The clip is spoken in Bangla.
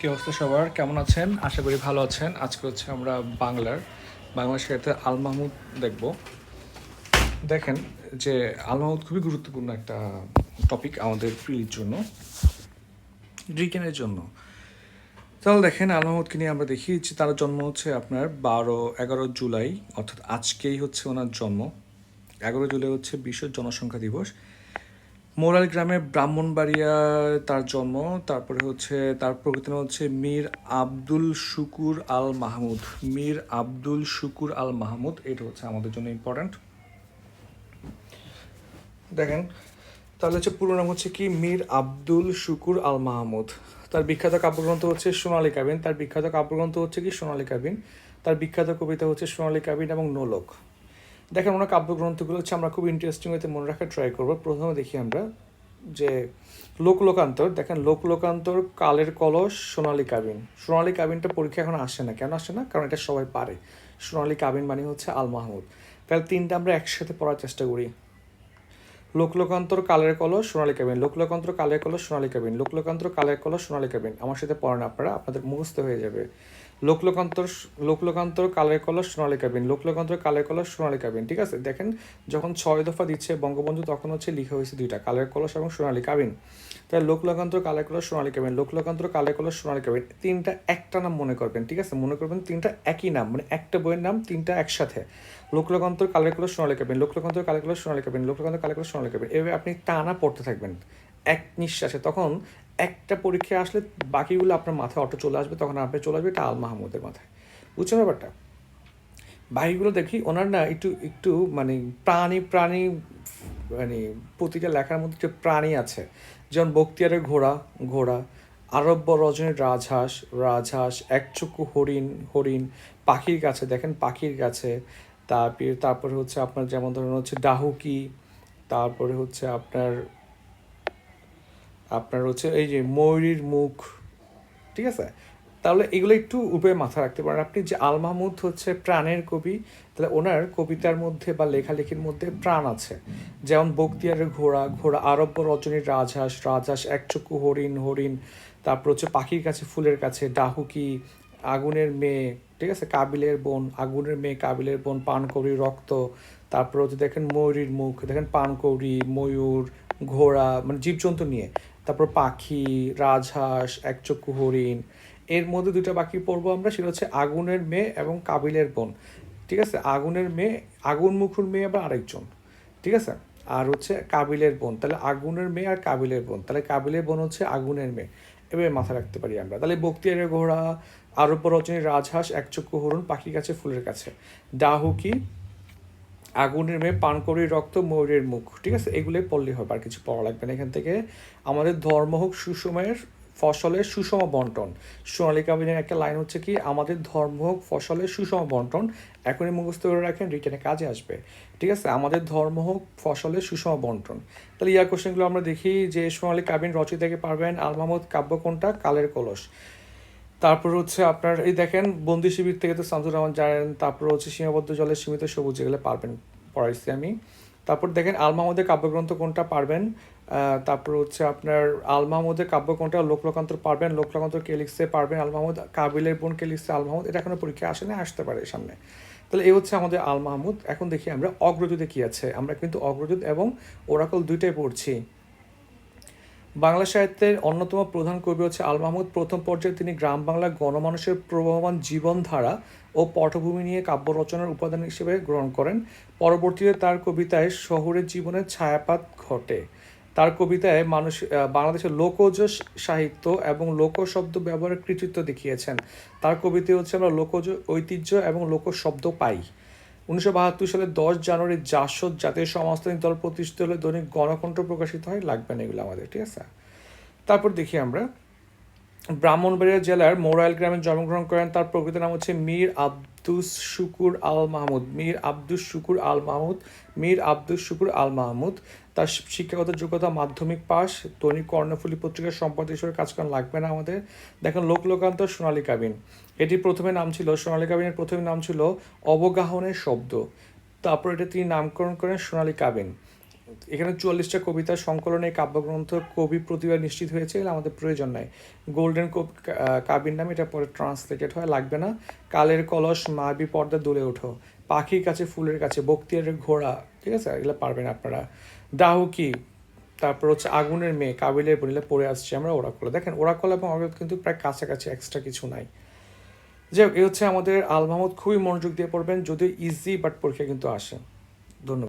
কি অবস্থা সবার? কেমন আছেন? আশা করি ভালো আছেন। আজকে হচ্ছে আমরা বাংলার বাংলা সাহিত্যে আল মাহমুদ দেখব। দেখেন যে আল মাহমুদ খুবই গুরুত্বপূর্ণ একটা টপিক আমাদের প্রিলির জন্য রিকেনের জন্য। তাহলে দেখেন, আল মাহমুদকে নিয়ে আমরা দেখি যে তার জন্ম হচ্ছে আপনার বারো, এগারো জুলাই, অর্থাৎ আজকেই হচ্ছে ওনার জন্ম। এগারো জুলাই হচ্ছে বিশ্ব জনসংখ্যা দিবস। মোরাল গ্রামে ব্রাহ্মণবাড়িয়ায় তার জন্ম, তারপরে হচ্ছে, তার প্রকৃতি নাম হচ্ছে মীর আব্দুল শুকুর আল মাহমুদ। মীর আব্দুল শুকুর আল মাহমুদ, এটা হচ্ছে আমাদের জন্য ইম্পর্ট্যান্ট দেখেন, তাহলে হচ্ছে পুরো নাম হচ্ছে কি? মীর আব্দুল শুকুর আল মাহমুদ। তার বিখ্যাত কাব্যগ্রন্থ হচ্ছে সোনালী কাবিন। তার বিখ্যাত কাব্যগ্রন্থ হচ্ছে কি? সোনালী কাবিন। তার বিখ্যাত কবিতা হচ্ছে সোনালী কাবিন এবং নোলক। দেখেন, ওনার কাব্যগ্রন্থগুলো হচ্ছে আমরা খুব ইন্টারেস্টিং হইতে মনে রাখার ট্রাই করব। প্রথমে দেখি আমরা যে লোক লোকান্তর দেখেন লোক লোকান্তর কালের কলস, সোনালী কাবিন। সোনালী কাবিনটা পরীক্ষা এখন আসে না। কেন আসে না? কারণ এটা সবাই পারে। সোনালী কাবিন মানে হচ্ছে আল মাহমুদ। তাহলে তিনটা আমরা একসাথে পড়ার চেষ্টা করি। লোকলোকান্তর, কালের কলস, সোনালী কাবিন। লোকলোকান্তর, কালের কলস, সোনালী কাবিন। লোকলোকান্তর, কালের কলস, সোনালী কাবিন। আমার সাথে পড়েন আপনারা, আপনাদের মুখস্থ হয়ে যাবে। লোকলোকান্তর লোকলোকান্তর কালের কলস সোনালী কাবিন লোকলোকান্তর কালের কলস সোনালী কাবিন ঠিক আছে? দেখেন, যখন ছয় দফা দিচ্ছে বঙ্গবন্ধু, তখন হচ্ছে লিখা হয়েছে দুইটা, কালের কলস এবং সোনালী কাবিন তাই লোকলোকান্তর কালের কলস সোনালী কাবিন লোকলোকান্তর কালের কলস সোনালী কাবিন তিনটা একটা নাম মনে করবেন, ঠিক আছে? মনে করবেন তিনটা একই নাম মানে একটা বইয়ের নাম, তিনটা একসাথে। লোকলোকান্তর কালের কলস সোনালী কাবিন লোকলোকান্তর কালের কলস সোনালী কাবিন লোকলোকান্তর কালের কলস সোনালী কাবিন এভাবে আপনি টানা পড়তে থাকবেন, এক নিঃশ্বাসে। তখন একটা পরীক্ষা আসলে বাকিগুলো আপনার মাথায় অটো চলে আসবে, তখন আপনি চলে আসবে, এটা আল মাহমুদের মাথায়। বুঝছেন ব্যাপারটা? বাকিগুলো দেখি, ওনার না একটু একটু মানে প্রাণী প্রাণী মানে প্রতিটা লেখার মধ্যে যে প্রাণী আছে, যেমন বক্তিয়ারের ঘোড়া ঘোড়া, আরব্য রজনীর রাজহাঁস রাজহাঁস, একচক্ষু হরিণ হরিণ, পাখির কাছে, দেখেন পাখির কাছে, তারপর, তারপরে হচ্ছে আপনার যেমন ধরুন হচ্ছে ডাহুকি, তারপরে হচ্ছে আপনার আপনার হচ্ছে এই যে ময়ূরীর মুখ, ঠিক আছে? তাহলে এগুলো একটু উপরে মাথা রাখতে পারেন। আপনি যে আল মাহমুদ হচ্ছে প্রাণের কবি, তাহলে ওনার কবিতার মধ্যে বা লেখালেখির মধ্যে প্রাণ আছে। যেমন বক্তিয়ারের ঘোড়া ঘোড়া আরব্য রজনীর রাজহাঁস রাজহাঁস একচক্ষু হরিণ হরিণ। তারপর হচ্ছে পাখির কাছে, ফুলের কাছে ডাহুকি আগুনের মেয়ে, ঠিক আছে? কাবিলের বোন, আগুনের মেয়ে, কাবিলের বোন, পানকৌড়ি, রক্ত। তারপর হচ্ছে দেখেন ময়ূরীর মুখ, দেখেন পানকৌড়ি, ময়ূর, ঘোড়া মানে জীবজন্তু নিয়ে। তারপর পাখি, রাজহাঁস, একচক্ষু হরিণ, এর মধ্যে দুটো বাকি পড়ব আমরা, সেটা হচ্ছে আগুনের মেয়ে এবং কাবিলের বোন। ঠিক আছে? আগুনের মেয়ে, আগুন মুখুর মেয়ে আবার আরেকজন। ঠিক আছে? আর হচ্ছে কাবিলের বোন। তাহলে আগুনের মেয়ে আর কাবিলের বোন। তাহলে কাবিলের বোন হচ্ছে আগুনের মেয়ে। এভাবে মাথা রাখতে পারি আমরা। তাহলে বক্তিয়ারের ঘোড়া আরব্য রচনীর রাজহাঁস, একচক্ষু হরুণ পাখির কাছে ফুলের কাছে ডাহুকি আগুনের মেয়ে পানকড়ি রক্ত, ময়ূরের মুখ। ঠিক আছে? এগুলোই পড়লে হবে, আর কিছু পড়া লাগবে না এখান থেকে। আমাদের ধর্ম হোক, সুষমের ফসলের সুষম বন্টন। সোনালী কাবিনের একটা লাইন হচ্ছে কি, আমাদের ধর্ম হোক, ফসলের সুষম বন্টন। এখনই মুখস্থ করে রাখেন রিটার্নে কাজে আসবে। ঠিক আছে? আমাদের ধর্ম হোক, ফসলের সুষম বন্টন। তাহলে ইয়ার কোশ্চেনগুলো আমরা দেখি যে সোনালী কাবিন রচিতাকে পারবেন, আল মাহমুদ কাব্য কোনটা? কালের কলস। তারপর হচ্ছে আপনার, এই দেখেন, বন্দি শিবির থেকে তো শামসুর রহমান জানেন তারপর হচ্ছে সীমাবদ্ধ জলের সীমিত সবুজ এগুলো পারবেন পড়াইছি আমি। তারপর দেখেন আল মাহমুদের কাব্যগ্রন্থ কোনটা পারবেন? তারপর হচ্ছে আপনার আল মাহমুদের কাব্য কোনটা লোকলোকান্তর পারবেন লোকলোকান্তর কে লিখতে পারবেন আল মাহমুদ কাবিলের বোন কে লিখছে আল মাহমুদ এটা এখনও পরীক্ষা আসেনি, আসতে পারে সামনে। তাহলে এই হচ্ছে আমাদের আল মাহমুদ, এখন দেখি আমরা অগ্রযুদে কি আছে। আমরা কিন্তু অগ্রযুদ এবং ওরাকল দুইটাই পড়ছি। বাংলা সাহিত্যের অন্যতম প্রধান কবি হচ্ছে আল মাহমুদ। প্রথম পর্যায়ে তিনি গ্রাম বাংলার গণমানুষের প্রবহমান জীবনধারা ও পটভূমি নিয়ে কাব্য রচনার উপাদান হিসেবে গ্রহণ করেন। পরবর্তীতে তার কবিতায় শহরের জীবনের ছায়াপাত ঘটে। তার কবিতায় মানুষ বাংলাদেশের লোকজ সাহিত্য এবং লোকশব্দ ব্যবহারের কৃতিত্ব দেখিয়েছেন। তার কবিতায় হচ্ছে আমরা লোকজ ঐতিহ্য এবং লোকশব্দ পাই। উনিশশো বাহাত্তর সালে দশ জানুয়ারি জাসদ জাতীয় সমাজতান্ত্রিক দল প্রতিষ্ঠিত হলে দৈনিক গণকণ্ঠ প্রকাশিত হয়। লাগবে না এগুলো আমাদের, ঠিক আছে? তারপর দেখি আমরা। ব্রাহ্মণবাড়িয়া জেলার মোরাইল গ্রামে জন্মগ্রহণ করেন, তার প্রকৃত নাম হচ্ছে মীর আব্দুস শুকুর আল মাহমুদ, মীর আব্দুস শুকুর আল মাহমুদ, মীর আব্দুস শুকুর আল মাহমুদ। তার শিক্ষাগত যোগ্যতা মাধ্যমিক পাস। দৈনিক কর্ণফুলী পত্রিকার সম্পাদক হিসেবে কাজ করা লাগবে না আমাদের। দেখেন লোকলোকান্ত সোনালী কাবিন। এটি প্রথমে নাম ছিল, সোনালী কাবিনের প্রথমে নাম ছিল অবগাহনের শব্দ। তারপর এটা তিনি নামকরণ করেন সোনালী কাবিন। এখানে চুয়াল্লিশটা কবিতা সংকলনে কাব্যগ্রন্থ কবি প্রতিভা নিশ্চিত হয়েছে আমাদের প্রয়োজন নাই গোল্ডেন কাবির নাম, এটা পরে ট্রান্সলেটেড হয়, লাগবে না। কালের কলস মাবি পর্দা, দুলে ওঠো। পাখির কাছে, ফুলের কাছে, বক্তিয়ারের ঘোড়া, ঠিক আছে? এগুলো পারবেন আপনারা। ডাহুকি তারপর হচ্ছে আগুনের মেয়ে, কাবিলের বনিলে পড়ে আসছে আমরা ওরাকল। দেখেন, ওরাকল এবং অগত কিন্তু প্রায় কাছাকাছি এক্সট্রা কিছু নাই। যাই হোক এই হচ্ছে আমাদের আল মাহমুদ। খুবই মনোযোগ দিয়ে পড়বেন যদিও ইজি বাট পরীক্ষা কিন্তু আসে। ধন্যবাদ।